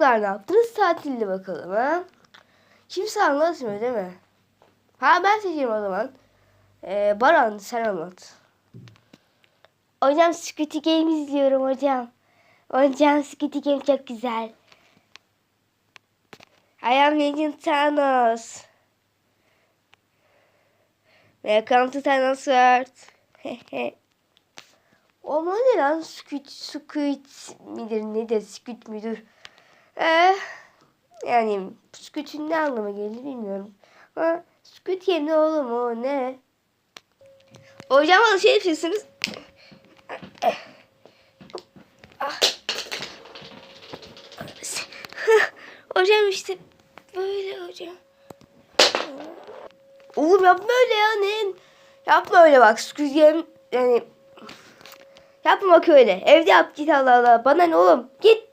Çocuklar ne yaptınız tatilde bakalım ha? Kimse anlatmıyor değil mi? Ha ben seçeyim o zaman. Ee, Baran sen anlat. Hocam Squid Game izliyorum hocam. Hocam Squid Game çok güzel. I am Legend Thanos. Welcome to Thanos World. Ama ne lan Squid, Squid midir nedir Squid müdür? Ee, yani Squid'in ne anlama geldi bilmiyorum. Ama Game ne oğlum o ne? Hocam yapıyorsunuz. Ah. hocam işte böyle hocam. Oğlum yapma öyle ya ne? Yapma öyle bak Squid yani yapma bak öyle. Evde yap git Allah Allah. Bana ne oğlum? Git.